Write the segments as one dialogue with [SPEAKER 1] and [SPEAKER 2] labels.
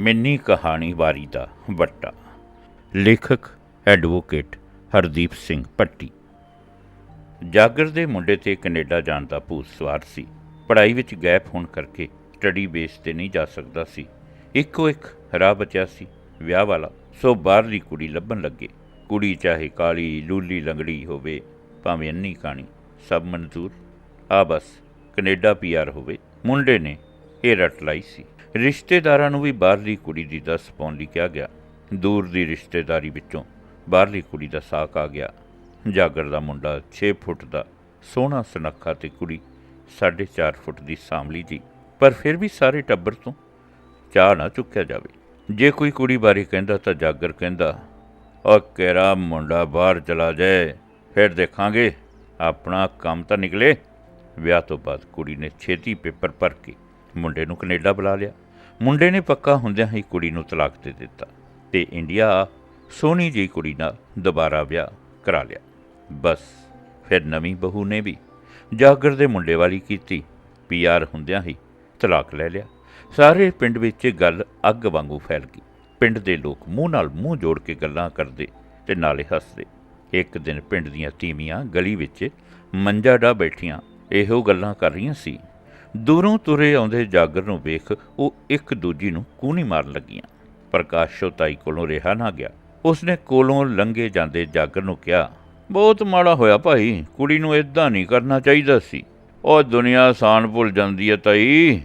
[SPEAKER 1] Mini ਕਹਾਣੀ ਵਾਰੀ ਦਾ ਵੱਟਾ। ਲੇਖਕ, ਐਡਵੋਕੇਟ ਹਰਦੀਪ ਸਿੰਘ ਪੱਟੀ ਜਾਗਰ ਦੇ ਮੁੰਡੇ ਤੇ ਕੈਨੇਡਾ ਜਾਣ ਦਾ ਭੂਤ ਸਵਾਰ ਸੀ। ਪੜ੍ਹਾਈ ਵਿੱਚ ਗੈਪ ਹੋਣ ਕਰਕੇ ਸਟੱਡੀ ਬੇਸ ਤੇ ਨਹੀਂ ਜਾ ਸਕਦਾ ਸੀ। ਇੱਕੋ ਇੱਕ ਰਾਹ ਬਚਿਆ ਸੀ। ਵਿਆਹ ਵਾਲਾ ਸੋ ਬਾਹਰਲੀ ਕੁੜੀ ਲੱਭਣ ਲੱਗੇ। ਕੁੜੀ ਚਾਹੇ ਕਾਲੀ, ਲੂਲੀ, ਲੰਗੜੀ ਹੋਵੇ, ਭਾਵੇਂ ਅੰਨੀ ਕਾਣੀ, ਸਭ ਮਨਜ਼ੂਰ। ਆ ਬਸ, ਕੈਨੇਡਾ ਪੀਆਰ ਹੋਵੇ। ਮੁੰਡੇ ਨੇ ਇਹ ਰਟ ਲਾਈ ਸੀ। ਰਿਸ਼ਤੇਦਾਰਾਂ ਨੂੰ ਵੀ ਬਾਹਰਲੀ ਕੁੜੀ ਦੀ ਦੱਸ ਪਾਉਣ ਲਈ ਕਿਹਾ ਗਿਆ। ਦੂਰ ਦੀ ਰਿਸ਼ਤੇਦਾਰੀ ਵਿੱਚੋਂ ਬਾਹਰਲੀ ਕੁੜੀ ਦਾ ਸਾਕ ਆ ਗਿਆ। ਜਾਗਰ ਦਾ ਮੁੰਡਾ 6 ਫੁੱਟ ਦਾ, ਸੋਹਣਾ ਸੁਨੱਖਾ ਤੇ ਕੁੜੀ 4.5 ਫੁੱਟ ਦੀ ਸਾਂਵਲੀ ਜੀ। ਪਰ ਫਿਰ ਵੀ ਸਾਰੇ ਟੱਬਰ ਤੋਂ ਚਾਹ ਨਾ ਚੁੱਕਿਆ ਜਾਵੇ। ਜੇ ਕੋਈ ਕੁੜੀ ਬਾਰੇ ਕਹਿੰਦਾ ਤਾਂ ਜਾਗਰ ਕਹਿੰਦਾ ਓ ਕਿਹੜਾ ਮੁੰਡਾ ਬਾਹਰ ਚਲਾ ਜਾਏ, ਫਿਰ ਦੇਖਾਂਗੇ। ਆਪਣਾ ਕੰਮ ਤਾਂ ਨਿਕਲੇ। ਵਿਆਹ ਤੋਂ ਬਾਅਦ ਕੁੜੀ ਨੇ ਛੇਤੀ ਪੇਪਰ ਭਰ ਕੇ ਮੁੰਡੇ ਨੂੰ ਕੈਨੇਡਾ ਬੁਲਾ ਲਿਆ। ਮੁੰਡੇ ਨੇ ਪੱਕਾ ਹੁੰਦਿਆਂ ਹੀ ਕੁੜੀ ਨੂੰ ਤਲਾਕ ਦੇ ਦਿੱਤਾ ਤੇ ਇੰਡੀਆ ਸੋਹਣੀ ਜਿਹੀ ਕੁੜੀ ਨਾਲ ਦੁਬਾਰਾ ਵਿਆਹ ਕਰਾ ਲਿਆ। ਬਸ, ਫਿਰ ਨਵੀਂ ਬਹੂ ਨੇ ਵੀ ਜਾਗਰ ਦੇ ਮੁੰਡੇ ਵਾਲੀ ਕੀਤੀ ਪੀਆਰ ਹੁੰਦਿਆਂ ਹੀ ਤਲਾਕ ਲੈ ਲਿਆ। ਸਾਰੇ ਪਿੰਡ ਵਿੱਚ ਗੱਲ ਅੱਗ ਵਾਂਗੂ ਫੈਲ ਗਈ। ਪਿੰਡ ਦੇ ਲੋਕ ਮੂੰਹ ਨਾਲ ਮੂੰਹ ਜੋੜ ਕੇ ਗੱਲਾਂ ਕਰਦੇ ਤੇ ਨਾਲੇ ਹੱਸਦੇ। ਇੱਕ ਦਿਨ ਪਿੰਡ ਦੀਆਂ ਤੀਵੀਆਂ ਗਲੀ ਵਿੱਚ ਮੰਜਾ ਡਾ ਬੈਠੀਆਂ, ਇਹੋ ਗੱਲਾਂ ਕਰ ਰਹੀਆਂ ਸੀ। ਦੂਰੋਂ ਤੁਰੇ ਆਉਂਦੇ ਜਾਗਰ ਨੂੰ ਵੇਖ ਉਹ ਇੱਕ ਦੂਜੀ ਨੂੰ ਕੂਣੀ ਮਾਰਨ ਲੱਗੀਆਂ। ਪ੍ਰਕਾਸ਼ੋ ਤਾਈ ਕੋਲੋਂ ਰਿਹਾ ਨਾ ਗਿਆ। ਉਸਨੇ ਕੋਲੋਂ ਲੰਘੇ ਜਾਂਦੇ ਜਾਗਰ ਨੂੰ ਕਿਹਾ, ਬਹੁਤ ਮਾੜਾ ਹੋਇਆ ਭਾਈ, ਕੁੜੀ ਨੂੰ ਇਦਾਂ ਨਹੀਂ ਕਰਨਾ ਚਾਹੀਦਾ ਸੀ। ਉਹ ਦੁਨੀਆ ਆਸਾਨ ਭੁੱਲ ਜਾਂਦੀ ਹੈ ਤਾਈ।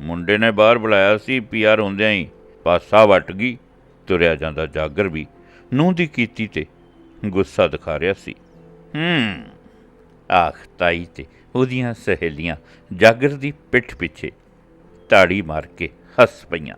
[SPEAKER 1] ਮੁੰਡੇ ਨੇ ਬਾਹਰ ਬੁਲਾਇਆ ਸੀ ਪੀਆਰ ਹੁੰਦਿਆਂ ਹੀ। ਪਾਸਾ ਵਟ ਗਈ। ਤੁਰਿਆ ਜਾਂਦਾ ਜਾਗਰ ਵੀ ਨੂੰਹ ਦੀ ਕੀਤੀ ਤੇ ਗੁੱਸਾ ਦਿਖਾ ਰਿਹਾ ਸੀ। ਹੂੰ ਆਖ ਤਾਈ ਤੇ ਉਹਦੀਆਂ ਸਹੇਲੀਆਂ ਜਾਗਰ ਦੀ ਪਿੱਠ ਪਿੱਛੇ ਤਾੜੀ ਮਾਰ ਕੇ ਹੱਸ ਪਈਆਂ।